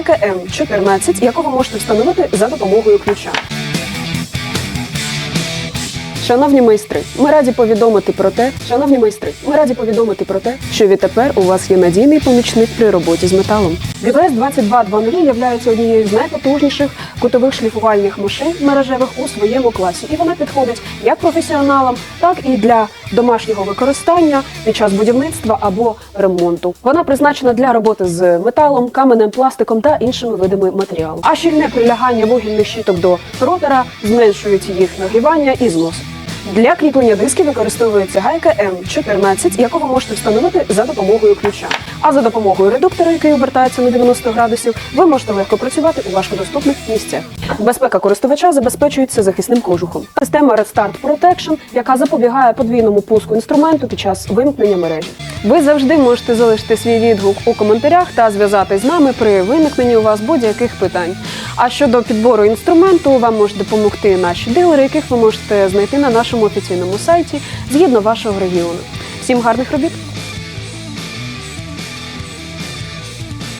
гайка М14, якого можете встановити за допомогою ключа. Шановні майстри, ми раді повідомити про те, шановні майстри, ми раді повідомити про те, що відтепер у вас є надійний помічник при роботі з металом. GVS 2220 являється однією з найпотужніших кутових шліфувальних машин мережевих у своєму класі, і вона підходить як професіоналам, так і для домашнього використання під час будівництва або ремонту. Вона призначена для роботи з металом, каменем, пластиком та іншими видами матеріалу. А щільне прилягання вугільних щиток до ротора зменшують їх нагрівання і знос. Для кріплення дисків використовується гайка М14, яку ви можете встановити за допомогою ключа. А за допомогою редуктора, який обертається на 90 градусів, ви можете легко працювати у важкодоступних місцях. Безпека користувача забезпечується захисним кожухом. Система Restart Protection, яка запобігає подвійному пуску інструменту під час вимкнення мережі. Ви завжди можете залишити свій відгук у коментарях та зв'язатись з нами при виникненні у вас будь-яких питань. А щодо підбору інструменту, вам можуть допомогти наші дилери, яких ви можете знайти на нашому офіційному сайті згідно вашого регіону. Всім гарних робіт!